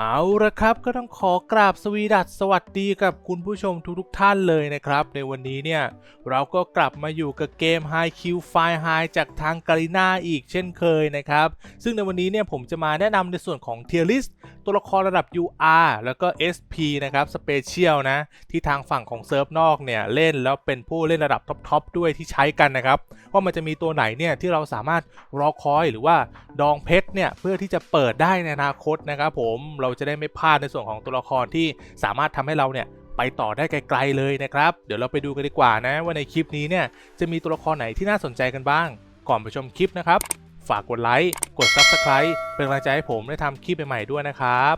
เอาละครับก็ต้องขอกราบสวีดัสสวัสดีกับคุณผู้ชมทุกๆท่านเลยนะครับ ในวันนี้เนี่ย เราก็กลับมาอยู่กับเกม High Q File High จากทางการินาอีกเช่นเคยนะครับ ซึ่งในวันนี้เนี่ยผมจะมาแนะนำในส่วนของ Tier List ตัวละครระดับ UR แล้วก็ SP นะครับสเปเชียลนะ ที่ทางฝั่งของเซิร์ฟนอกเนี่ย เล่นแล้วเป็นผู้เล่นระดับท็อปๆด้วยที่ใช้กันนะครับ ว่ามันจะมีตัวไหนเนี่ย ที่เราสามารถรอคอยหรือว่าดองเพชรเนี่ย เพื่อที่จะเปิดได้ในอนาคตนะครับผมเราจะได้ไม่พลาดในส่วนของตัวละครที่สามารถทำให้เราเนี่ยไปต่อได้ไกลๆเลยนะครับ เดี๋ยวเราไปดูกันดีกว่านะว่าในคลิปนี้เนี่ยจะมีตัวละครไหนที่น่าสนใจกันบ้าง ก่อนไปชมคลิปนะครับ ฝากกดไลค์กด Subscribe เป็นกำลังใจให้ผมได้ทำคลิปใหม่ๆด้วยนะครับ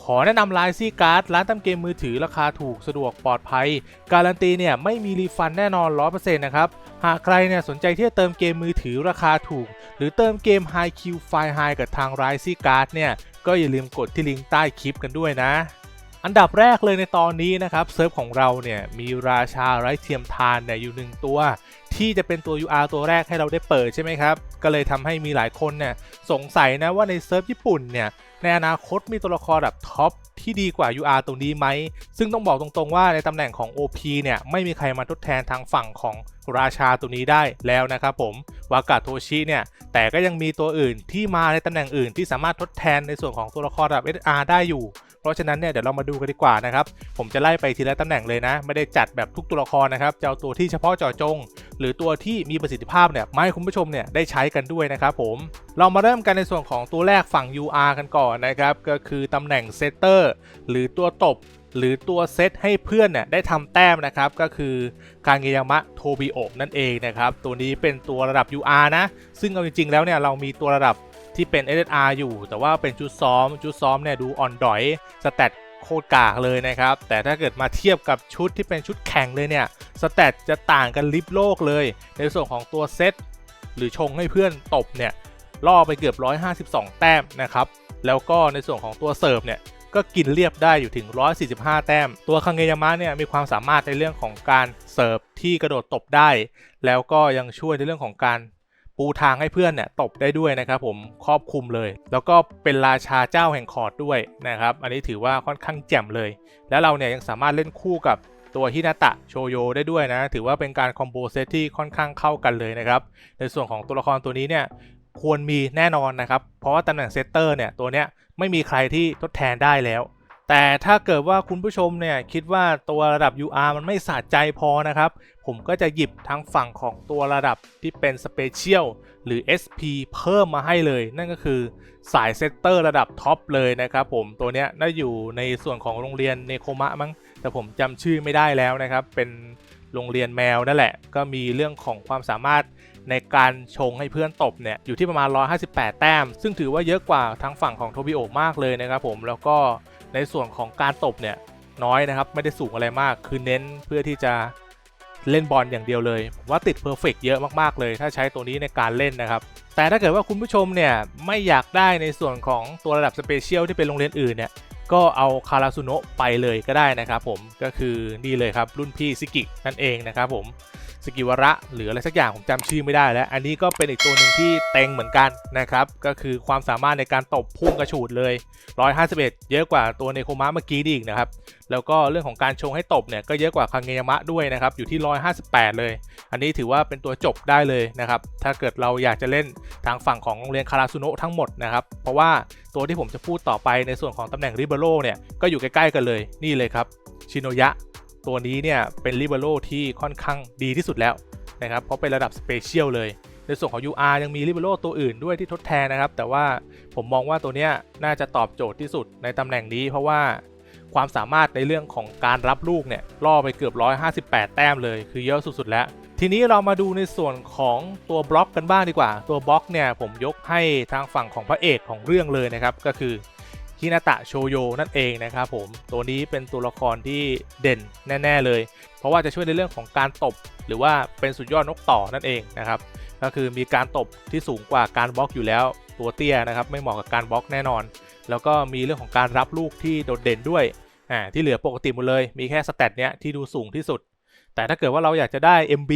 ขอแนะนำไลซี่การ์ดร้านทำเกมมือถือราคาถูกสะดวกปลอดภัย การันตีเนี่ยไม่มีรีฟันแน่นอน 100%นะครับ หากใครเนี่ยสนใจที่จะเติมเกมมือถือราคาถูก หรือเติมเกม High Q File High กับทาง r i s e Card เนี่ยก็อย่าลืมกดที่ลิงก์ใต้คลิปกันด้วยนะ อันดับแรกเลยในตอนนี้นะครับเซิร์ฟของเราเนี่ยมีราชาไร้เทียมทานเนี่ยอยู่หนึ่งตัว ที่จะเป็นตัว UR ตัวแรกให้เราได้เปิดใช่ไหมครับก็เลยทำให้มีหลายคนเนี่ยสงสัยนะว่าในเซิร์ฟญี่ปุ่นเนี่ยในอนาคตมีตัวละครแบบท็อปที่ดีกว่า UR ตรงนี้ไหม ซึ่งต้องบอกตรงๆว่าในตำแหน่งของ OP เนี่ยไม่มีใครมาทดแทนทางฝั่งของราชาตัวนี้ได้แล้วนะครับผมวากาโทชิเนี่ยแต่ก็ยังมีตัวอื่นที่มาในตำแหน่งอื่นที่สามารถทดแทนในส่วนของตัวละครแบบ SR ได้อยู่ เพราะฉะนั้นเนี่ยเดี๋ยวเรามาดูกันดีกว่านะครับ ผมจะไล่ไปทีละตำแหน่งเลยนะ ไม่ได้จัดแบบทุกตัวละครนะครับจะเอาตัวที่เฉพาะเจาะจง หรือตัวที่มีประสิทธิภาพเนี่ยมาให้คุณผู้ชมเนี่ยได้ใช้กันด้วยนะครับผมเรามาเริ่มกันในส่วนของตัวแรกฝั่ง UR กันก่อนนะครับก็คือตำแหน่งเซตเตอร์หรือตัวตบหรือตัวเซตให้เพื่อนเนี่ยได้ทำแต้มนะครับ ก็คือคางเงยามะโทบิโอนั่นเองนะครับ ตัวนี้เป็นตัวระดับ UR นะ ซึ่งเอาจริงๆแล้วเนี่ยเรามีตัวระดับ ที่เป็น SSR อยู่ แต่ว่าเป็นชุดซ้อม ชุดซ้อมเนี่ยดูอ่อนดอยสแตทโคตรกากเลยนะครับ แต่ถ้าเกิดมาเทียบกับชุดที่เป็นชุดแข่งเลยเนี่ยสแตทจะต่างกันลิบโลกเลย ในส่วนของตัวเซตหรือชงให้เพื่อนตบเนี่ยล่อไปเกือบ 152 แต้มนะครับแล้วก็ในส่วนของตัวเสิร์ฟเนี่ยก็กินเรียบได้อยู่ถึง 145 แต้ม ตัวคังเงยามะเนี่ยมีความสามารถในเรื่องของการเสิร์ฟที่กระโดดตบได้ แล้วก็ยังช่วยในเรื่องของการ ปูทางให้เพื่อนเนี่ยตบได้ด้วยนะครับผมครอบคลุมเลย แล้วก็เป็นราชาเจ้าแห่งคอร์ดด้วยนะครับ อันนี้ถือว่าค่อนข้างแจ่มเลย แล้วเราเนี่ยยังสามารถเล่นคู่กับตัวฮินาตะโชโยได้ด้วยนะ ถือว่าเป็นการคอมโบเซตที่ค่อนข้างเข้ากันเลยนะครับ ในส่วนของตัวละครตัวนี้เนี่ยควรมีแน่นอนนะครับ เพราะว่าตำแหน่งเซตเตอร์เนี่ยตัวเนี้ยไม่มีใครที่ทดแทนได้แล้ว แต่ถ้าเกิดว่าคุณผู้ชมเนี่ยคิดว่าตัวระดับ UR มันไม่สะใจพอนะครับ ผมก็จะหยิบทางฝั่งของตัวระดับที่เป็นสเปเชียลหรือ SP เพิ่มมาให้เลย นั่นก็คือสายเซตเตอร์ระดับท็อปเลยนะครับผมตัวเนี้ยน่าอยู่ในส่วนของโรงเรียนเนโคมะมั้ง แต่ผมจำชื่อไม่ได้แล้วนะครับ เป็นโรงเรียนแมวนั่นแหละ ก็มีเรื่องของความสามารถในการชงให้เพื่อนตบเนี่ยอยู่ที่ประมาณ 158 แต้ม ซึ่งถือว่าเยอะกว่าทางฝั่งของโทบิโอมากเลยนะครับผมแล้วก็ ในส่วนของการตบเนี่ยน้อยนะครับ ไม่ได้สูงอะไรมาก คือเน้นเพื่อที่จะเล่นบอลอย่างเดียวเลยผมว่าติดเพอร์เฟกเยอะมากๆเลย ถ้าใช้ตัวนี้ในการเล่นนะครับ แต่ถ้าเกิดว่าคุณผู้ชมเนี่ยไม่อยากได้ในส่วนของตัวระดับสเปเชียลที่เป็นโรงเรียนอื่นเนี่ยก็เอาคาราซุโนะไปเลยก็ได้นะครับผมก็คือนี่เลยครับรุ่นพี่ซิกินั่นเองนะครับผม สกิวระหรืออะไรสักอย่างผมจำชื่อไม่ได้แล้ว อันนี้ก็เป็นอีกตัวหนึ่งที่เต็งเหมือนกันนะครับ ก็คือความสามารถในการตบพุ่งกระฉูดเลย 151 เยอะกว่าตัวเนโคมะเมื่อกี้อีกนะครับ แล้วก็เรื่องของการชงให้ตบเนี่ยก็เยอะกว่าคังเงยมะด้วยนะครับ อยู่ที่ 158 เลย อันนี้ถือว่าเป็นตัวจบได้เลยนะครับ ถ้าเกิดเราอยากจะเล่นทางฝั่งของโรงเรียนคาราซุโนะทั้งหมดนะครับ เพราะว่าตัวที่ผมจะพูดต่อไปในส่วนของตำแหน่งริเบโรเนี่ยก็อยู่ใกล้ๆกันเลยนี่เลยครับชิโนยะ ตัวนี้เนี่ยเป็นริเบโรที่ค่อนข้างดีที่สุดแล้วนะครับเพราะเป็นระดับสเปเชียลเลย ในส่วนของ UR ยังมีริเบโรตัวอื่นด้วยที่ทดแทนนะครับ แต่ว่าผมมองว่าตัวเนี้ยน่าจะตอบโจทย์ที่สุดในตำแหน่งนี้ เพราะว่าความสามารถในเรื่องของการรับลูกเนี่ยล่อไปเกือบ 158 แต้มเลย คือเยอะสุดๆแล้ว ทีนี้เรามาดูในส่วนของตัวบล็อกกันบ้างดีกว่า ตัวบล็อกเนี่ยผมยกให้ทางฝั่งของพระเอกของเรื่องเลยนะครับก็คือ ฮินาตะโชโยนั่นเองนะครับผมตัวนี้เป็นตัวละครที่เด่นแน่ ๆ เลย เพราะว่าจะช่วยในเรื่องของการตบ หรือว่าเป็นสุดยอดนกต่อนั่นเองนะครับก็คือมีการตบที่สูงกว่าการบล็อกอยู่แล้ว ตัวเตี้ยนะครับไม่เหมาะกับการบล็อกแน่นอน แล้วก็มีเรื่องของการรับลูกที่โดดเด่นด้วยอ่าที่เหลือปกติหมดเลยมีแค่สเตตเนี้ยที่ดูสูงที่สุด แต่ถ้าเกิดว่าเราอยากจะได้ MB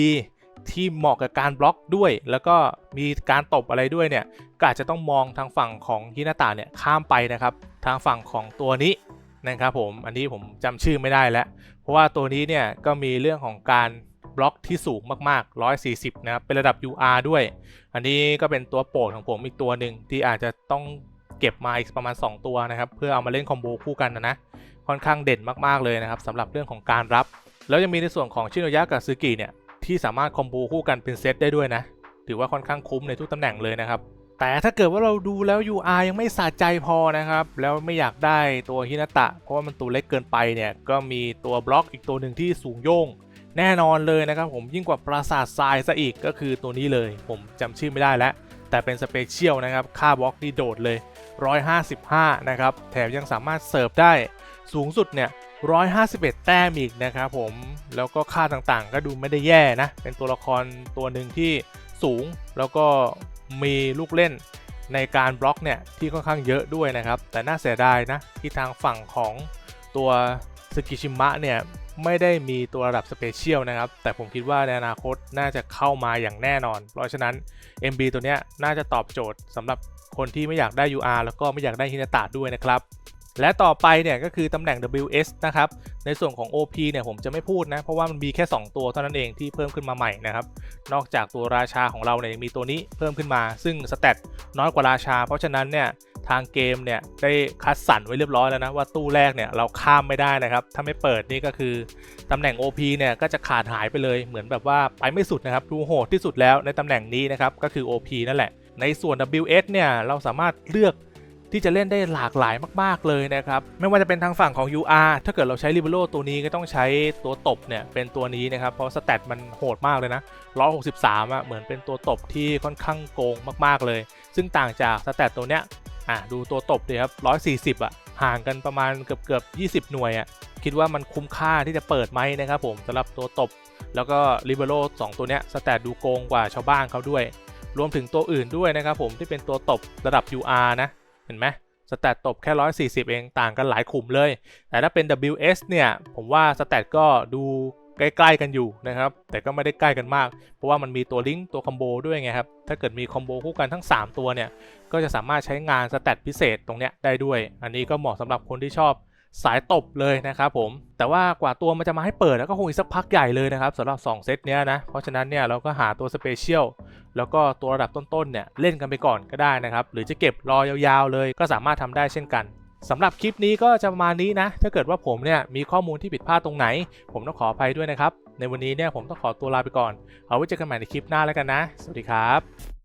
ที่เหมาะกับการบล็อกด้วย แล้วก็มีการตบอะไรด้วยเนี่ยก็อาจจะต้องมองทางฝั่งของฮินาตะเนี่ยข้ามไปนะครับ ทางฝั่งของตัวนี้นะครับผมอันนี้ผมจำชื่อไม่ได้แล้ว เพราะว่าตัวนี้เนี่ยก็มีเรื่องของการบล็อกที่สูงมากๆ 140 นะครับ เป็นระดับ UR ด้วย อันนี้ก็เป็นตัวโปรดของผมอีกตัวหนึ่งที่อาจจะต้องเก็บมาอีกประมาณ 2 ตัวนะครับ เพื่อเอามาเล่นคอมโบคู่กันนะนะ ค่อนข้างเด่นมากๆเลยนะครับสำหรับเรื่องของการรับ แล้วยังมีในส่วนของชิโนยะกับซึกิเนี่ย ที่สามารถคอมโบคู่กันเป็นเซตได้ด้วยนะ ถือว่าค่อนข้างคุ้มในทุกตำแหน่งเลยนะครับ แต่ถ้าเกิดว่าเราดูแล้ว UR ยังไม่สะใจพอนะครับ แล้วไม่อยากได้ตัวฮินาตะ เพราะว่ามันตัวเล็กเกินไปเนี่ยก็มีตัวบล็อกอีกตัวหนึ่งที่สูงโย่งแน่นอนเลยนะครับผมยิ่งกว่าปราสาททรายซะอีกก็คือตัวนี้เลย ผมจำชื่อไม่ได้แล้ว แต่เป็นสเปเชียลนะครับ ค่าบล็อกนี่โดดเลย 155 นะครับ แถมยังสามารถเสิร์ฟได้สูงสุดเนี่ย 151 แต้มอีกนะครับผม แล้วก็ค่าต่างๆ ก็ดูไม่ได้แย่นะ เป็นตัวละครตัวหนึ่งที่สูง แล้วก็มีลูกเล่นในการบล็อกเนี่ยที่ค่อนข้างเยอะด้วยนะครับ แต่น่าเสียดายนะ ที่ทางฝั่งของตัวสกิชิมะเนี่ยไม่ได้มีตัวระดับสเปเชียลนะครับ แต่ผมคิดว่าในอนาคตน่าจะเข้ามาอย่างแน่นอน เพราะฉะนั้น MB ตัวเนี้ยน่าจะตอบโจทย์สำหรับคนที่ไม่อยากได้ UR แล้วก็ไม่อยากได้ฮินาตะด้วยนะครับ และต่อไปเนี่ยก็คือตำแหน่ง WS นะครับ ในส่วนของ OP เนี่ยผมจะไม่พูดนะ เพราะว่ามันมีแค่ 2 ตัวเท่านั้นเองที่เพิ่มขึ้นมาใหม่นะครับ นอกจากตัวราชาของเราเนี่ยยังมีตัวนี้เพิ่มขึ้นมา ซึ่งสเตตน้อยกว่าราชา เพราะฉะนั้นเนี่ยทางเกมเนี่ยได้คัดสรรไว้เรียบร้อยแล้วนะว่าตู้แรกเนี่ยเราข้ามไม่ได้นะครับ ถ้าไม่เปิดนี่ก็คือตำแหน่ง OP เนี่ยก็จะขาดหายไปเลยเหมือนแบบว่าไปไม่สุดนะครับดูโหดที่สุดแล้วในตำแหน่งนี้นะครับก็คือ OP นั่นแหละในส่วน WS เนี่ยเราสามารถเลือก ที่จะเล่นได้หลากหลายมาก ๆ เลยนะครับ ไม่ว่าจะเป็นทางฝั่งของ UR ถ้าเกิดเราใช้ r i v e r o ตัวนี้ก็ต้องใช้ตัวตบเนี่ย เป็นตัวนี้นะครับ เพราะสเตตมันโหดมากเลยนะ163อะเหมือนเป็นตัวตบที่ค่อนข้างโกงมาก ๆ เลย ซึ่งต่างจากสเตตตัวเนี้ยอะดูตัวตบดีครับ140อะห่างกันประมาณเกือบเกือบ20 หน่วยอะคิดว่ามันคุ้มค่าที่จะเปิดไหมนะครับผมสำหรับตัวตบ แล้วก็ r i v e r o 2ตัวเนี้ยสเตตดูโกงกว่าชาวบ้านเขาด้วย รวมถึงตัวอื่นด้วยนะครับผมที่เป็นตัวตบระดับ UR นะ เห็นไหมสแตทตบแค่ 140 เองต่างกันหลายขุมเลย แต่ถ้าเป็น WS เนี่ย ผมว่าสแตทก็ดูใกล้ๆกันอยู่นะครับ แต่ก็ไม่ได้ใกล้กันมาก เพราะว่ามันมีตัวลิงก์ตัวคอมโบด้วยไงครับ ถ้าเกิดมีคอมโบคู่กันทั้ง 3 ตัวเนี่ย ก็จะสามารถใช้งานสแตทพิเศษตรงเนี้ยได้ด้วย อันนี้ก็เหมาะสำหรับคนที่ชอบ สายตบเลยนะครับผม แต่ว่ากว่าตัวมันจะมาให้เปิดแล้วก็คงอีกสักพักใหญ่เลยนะครับสำหรับ 2 เซตเนี้ยนะ เพราะฉะนั้นเนี่ยเราก็หาตัวสเปเชียลแล้วก็ตัวระดับต้นๆเนี่ยเล่นกันไปก่อนก็ได้นะครับ หรือจะเก็บรอยาวๆเลยก็สามารถทำได้เช่นกันสำหรับคลิปนี้ก็จะประมาณนี้นะ ถ้าเกิดว่าผมเนี่ยมีข้อมูลที่ผิดพลาดตรงไหน ผมต้องขออภัยด้วยนะครับ ในวันนี้เนี่ยผมต้องขอตัวลาไปก่อน เอาไว้เจอกันใหม่ในคลิปหน้าแล้วกันนะ สวัสดีครับ